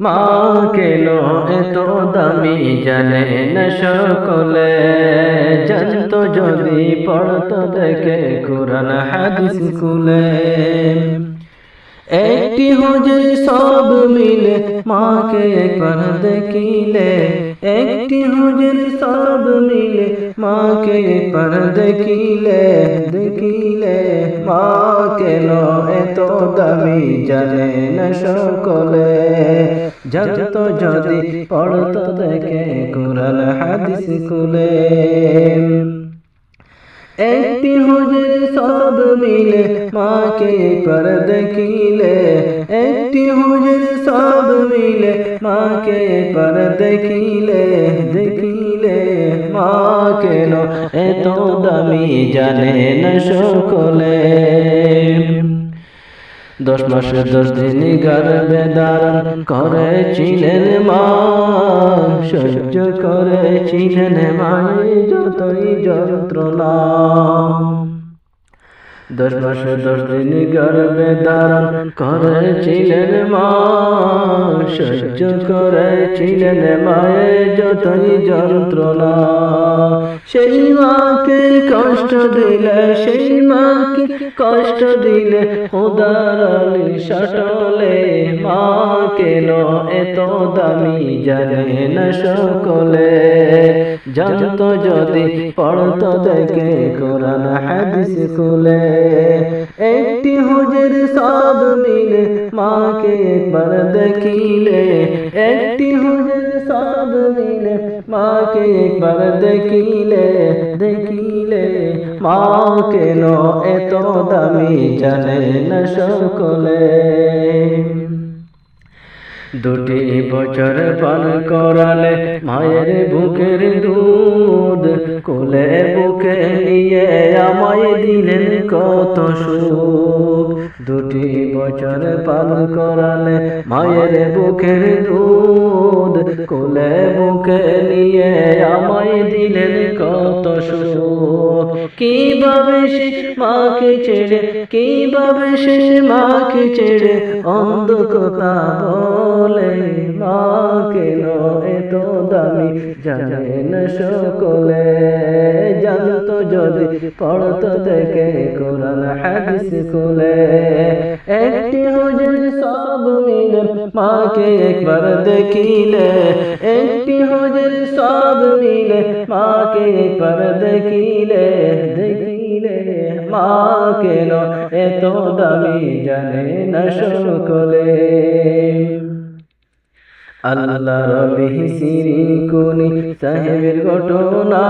মা কেন এত দামি জানে না সকলে। জানত যদি পড়ত দেখে কোরআন হাদিস কুলে একটি হুজুর সব মিলে মাকে একবার দেখিলে। একটি হুজুর সব মিলে মাকে একবার দেখিলে। দেখিলে মা কেন এত দামি জানে না সকলে। যত যদি পড়ত দেখে কোরআন হাদিস কুলে একটি হুজুর সব মিলে মাকে পর দেখিলে একটি হুজুর সব মিলে মাকে পর দেখিলে দেখিলে মা কেন এত দামি জানে না সকলে দশ মাসে দশ দিন গর্বে দারণ করেছিলেন মা সহ্য করেছিলেন মায়ের যতই যন্ত্রণা দশ মাসে দশ দিন গর্বে দারণ করেছিলেন মা, সহ্য করেছিলেন মায়ে যতই যন্ত্রণা। সেই মাকে কষ্ট দিলে, সেই মাকে কষ্ট দিলে আলী সটলে মা কেন এত দামি জানে না সকলে? জানত যদি পড়ত দেখে কোরআন হাদিস খুলে, একটি হুজুর সব মিলে মাকে একবার দেখিলে, একটি হুজুর সব মিলে মাকে একবার দেখিলে দেখিলে মা কেন এত দামি জানে না সকলে? দুটি বছর পান করালে মায়ের বুকের দুধ কোলে বুকে নিয়ে আমায় দিলেন কত সুখ। দুটি বছর পালন করালে মায়ের বুকের দুধ কোলে বুকে নিয়ে আমায় দিলেন কত সুখ। কীভাবে সে মাকে ছেড়ে কীভাবে সে মাকে ছেড়ে অন্ধ কথা বলে মা কেন এত দামি। জানে না সকলে, জানতো যদি পড়তো দেখে কোরআন হাদিস খুলে। একটি হুজুর সব মিলে মাকে একবার দেখিলে। একটি হুজুর সব মিলে মাকে একবার দেখিলে। দেখিলে মা কেন এত দামি জানে না সকলে। আল্লাহ রবি সিরি কুনি সাহেবের ঘটনা।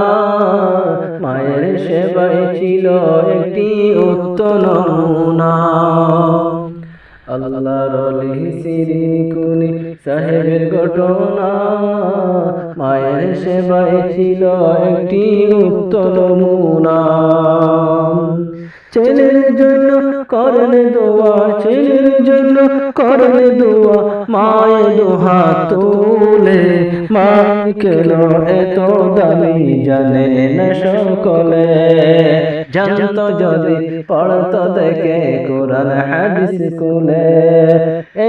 মায়ের সেবায় ছিল একটি উত্তম নমুনা। আল্লাহ রলি সিরি কুনি সাহেবের ঘটনা। মায়ের সেবায় ছিল একটি উত্তম নমুনা। ছেলের জন্য করেন দোয়া, ছেলের জন্য করেন দোয়া মায় দোহা তোলে মা কেন এত দামি জানে না সকলে। জানত যদি পড়ত দেখে কোরআন হাদিস কুলে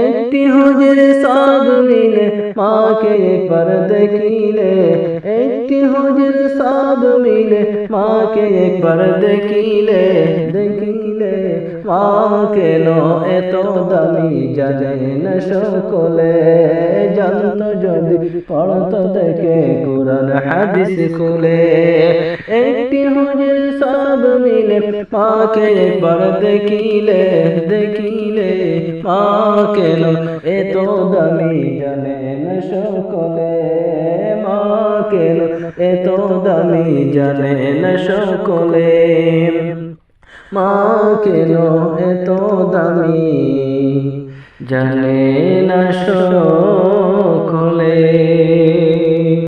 একটি হুজুর সব মিলে মাকে একবার দেখিলে। একটি হুজুর সব মিলে মাকে একবার দেখিলে দেখিলে মা কেন এত দামি জানে না সকলে। জানত যদি পড়ত দেখে কোরআন হাদিস খুলে। একটি হুজুর সব মিলে মাকে একবার দেখিলে দেখিলে মা কেন এত দামি জানে না সকলে। মা কেন এত দামি জানে না সকলে। মা কেন এত দামি। জানে না সকলে